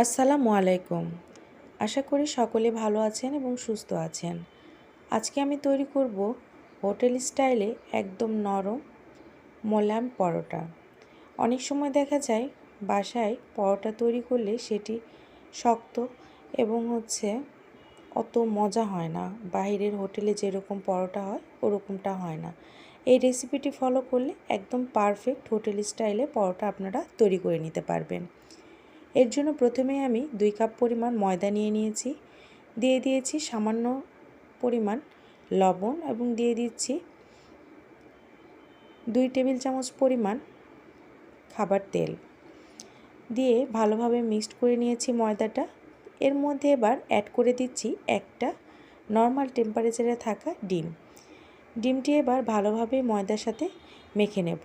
আসসালামু আলাইকুম। আশা করি সকলে ভালো আছেন এবং সুস্থ আছেন। আজকে আমি তৈরি করব হোটেল স্টাইলে একদম নরম মোলায়েম পরোটা। অনেক সময় দেখা যায় বাসায় পরোটা তৈরি করলে সেটি শক্ত এবং হচ্ছে অত মজা হয় না। বাইরের হোটেলে যেরকম পরোটা হয়, ওরকমটা হয় না। এই রেসিপিটি ফলো করলে একদম পারফেক্ট হোটেল স্টাইলে পরোটা আপনারা তৈরি করে নিতে পারবেন। এর জন্য প্রথমে আমি দুই কাপ পরিমাণ ময়দা নিয়ে নিয়েছি। দিয়ে দিয়েছি সামান্য পরিমাণ লবণ এবং দিয়ে দিচ্ছি দুই টেবিল চামচ পরিমাণ খাবার তেল। দিয়ে ভালোভাবে মিক্সড করে নিয়েছি ময়দাটা। এর মধ্যে এবার অ্যাড করে দিচ্ছি একটা নর্মাল টেম্পারেচারে থাকা ডিম। ডিমটি এবার ভালোভাবে ময়দার সাথে মেখে নেব।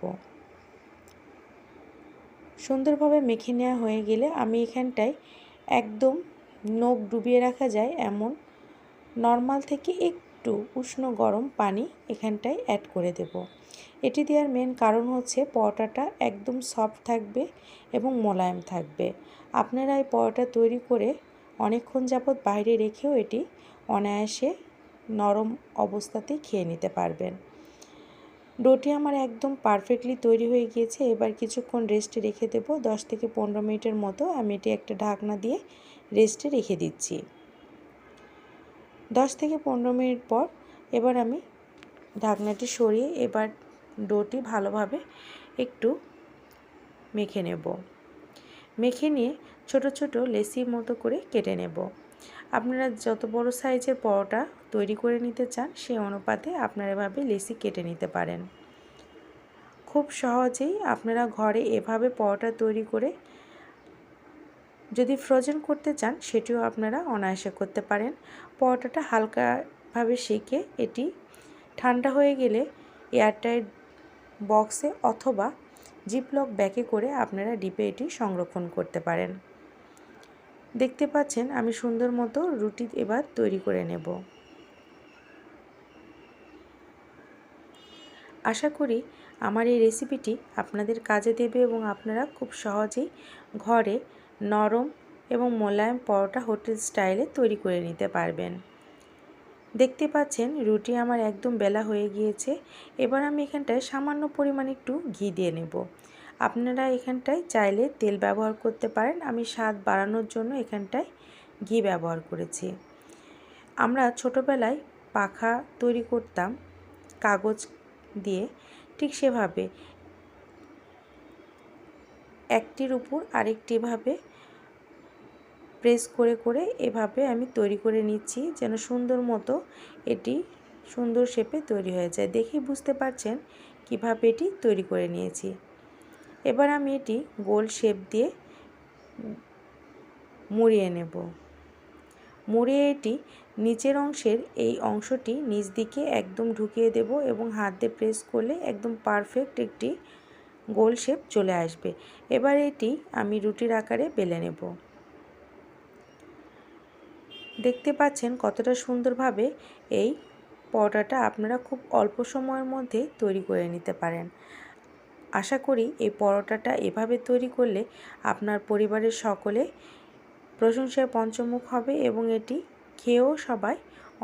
সুন্দরভাবে মেখে নেওয়া হয়ে গেলে আমি এখানটায় একদম নখ ডুবিয়ে রাখা যায় এমন নর্মাল থেকে একটু উষ্ণ গরম পানি এখানটায় অ্যাড করে দেব। এটি দেওয়ার মেন কারণ হচ্ছে পরোটাটা একদম সফট থাকবে এবং মোলায়েম থাকবে। আপনারা এই পরোটা তৈরি করে অনেকক্ষণ যাবৎ বাইরে রেখেও এটি অনায়াসে নরম অবস্থাতেই খেয়ে নিতে পারবেন। ডোটি আমার একদম পারফেক্টলি তৈরি হয়ে গিয়েছে। এবার কিছুক্ষণ রেস্টে রেখে দেবো। দশ থেকে পনেরো মিনিটের মতো আমি এটি একটা ঢাকনা দিয়ে রেস্টে রেখে দিচ্ছি। দশ থেকে পনেরো মিনিট পর এবার আমি ঢাকনাটি সরিয়ে এবার ডোটি ভালোভাবে একটু মেখে নেব। মেখে নিয়ে ছোট ছোট লেসির মতো করে কেটে নেব। আপনারা যত বড় সাইজের পরোটা তৈরি করে নিতে চান সেই অনুপাতে আপনারা এভাবে লেসি কেটে নিতে পারেন। খুব সহজেই আপনারা ঘরে এভাবে পরোটা তৈরি করে যদি ফ্রোজেন করতে চান, সেটিও আপনারা অনায়াসে করতে পারেন। পরোটাটা হালকাভাবে সেকে এটি ঠান্ডা হয়ে গেলে এয়ারটাইট বক্সে অথবা জিপলক ব্যাগে করে আপনারা ডিপে এটি সংরক্ষণ করতে পারেন। দেখতে পাচ্ছেন, আমি সুন্দর মতো রুটি এবার তৈরি করে নেব। আশা করি আমার এই রেসিপিটি আপনাদের কাজে দেবে এবং আপনারা খুব সহজেই ঘরে নরম এবং মোলায়েম পরোটা হোটেল স্টাইলে তৈরি করে নিতে পারবেন। দেখতে পাচ্ছেন, রুটি আমার একদম বেলা হয়ে গিয়েছে। এবার আমি এখানটায় সামান্য পরিমাণ একটু ঘি দিয়ে নেব। আপনারা এখানটায় চাইলে তেল ব্যবহার করতে পারেন। আমি স্বাদ বাড়ানোর জন্য এখানটায় ঘি ব্যবহার করেছি। আমরা ছোটোবেলায় পাখা তৈরি করতাম কাগজ দিয়ে, ঠিক সেভাবে। একটির উপর আরেকটিভাবে প্রেস করে করে এভাবে আমি তৈরি করে নিচ্ছি যেন সুন্দর মতো এটি সুন্দর শেপে তৈরি হয়ে যায়। দেখেই বুঝতে পারছেন কীভাবে এটি তৈরি করে নিয়েছি। এবার আমি এটি গোল শেপ দিয়ে মুড়িয়ে নেব। মুড়িয়ে এটি নিচের অংশের এই অংশটি নিচ দিকে একদম ঢুকিয়ে দেব এবং হাত দিয়ে প্রেস করলে একদম পারফেক্ট একটি গোল শেপ চলে আসবে। এবার এটি আমি রুটির আকারে বেলে নেব। দেখতে পাচ্ছেন কতটা সুন্দরভাবে এই পরোটাটা আপনারা খুব অল্প সময়ের মধ্যে তৈরি করে নিতে পারেন। আশা করি এই পরোটাটা এভাবে তৈরি করলে আপনার পরিবারের সকলে প্রশংসায় পঞ্চমুখ হবে এবং এটি খেয়েও সবাই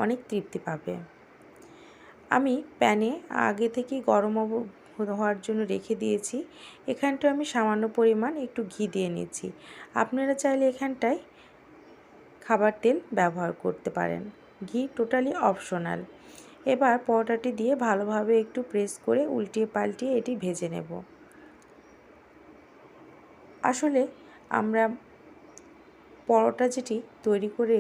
অনেক তৃপ্তি পাবে। আমি প্যানে আগে থেকেই গরম হওয়ার জন্য রেখে দিয়েছি। এখানটায় আমি সামান্য পরিমাণ একটু ঘি দিয়ে নিয়েছি আপনারা চাইলে এখানটায় খাবার তেল ব্যবহার করতে পারেন। ঘি টোটালি অপশনাল এবার পরোটাটি দিয়ে ভালোভাবে একটু প্রেস করে উল্টিয়ে পাল্টিয়ে এটি ভেজে নেব। আসলে আমরা পরোটা যেটি তৈরি করে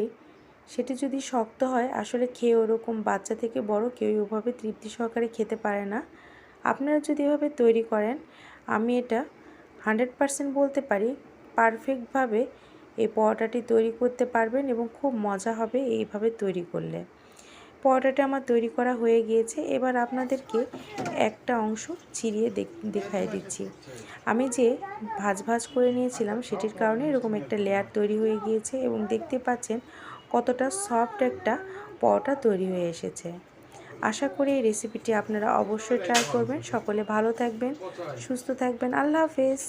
সেটি যদি শক্ত হয়, আসলে খেয়ে ওরকম বাচ্চা থেকে বড় কেউই ওভাবে তৃপ্তি সহকারে খেতে পারে না। আপনারা যদি এভাবে তৈরি করেন, আমি এটা হান্ড্রেড পারসেন্ট বলতে পারি পারফেক্টভাবে এই পরোটাটি তৈরি করতে পারবেন এবং খুব মজা হবে এইভাবে তৈরি করলে। পরোটাটা আমার তৈরি করা হয়ে গিয়েছে। এবার আপনাদেরকে একটা অংশ ছিঁড়িয়ে দেখাই দিচ্ছি। আমি যে ভাজ ভাজ করে নিয়েছিলাম সেটির কারণে এরকম একটা লেয়ার তৈরি হয়ে গিয়েছে এবং দেখতে পাচ্ছেন কতটা সফট একটা পরোটা তৈরি হয়ে এসেছে। আশা করি এই রেসিপিটি আপনারা অবশ্যই ট্রাই করবেন। সকলে ভালো থাকবেন, সুস্থ থাকবেন। আল্লাহ হাফেজ।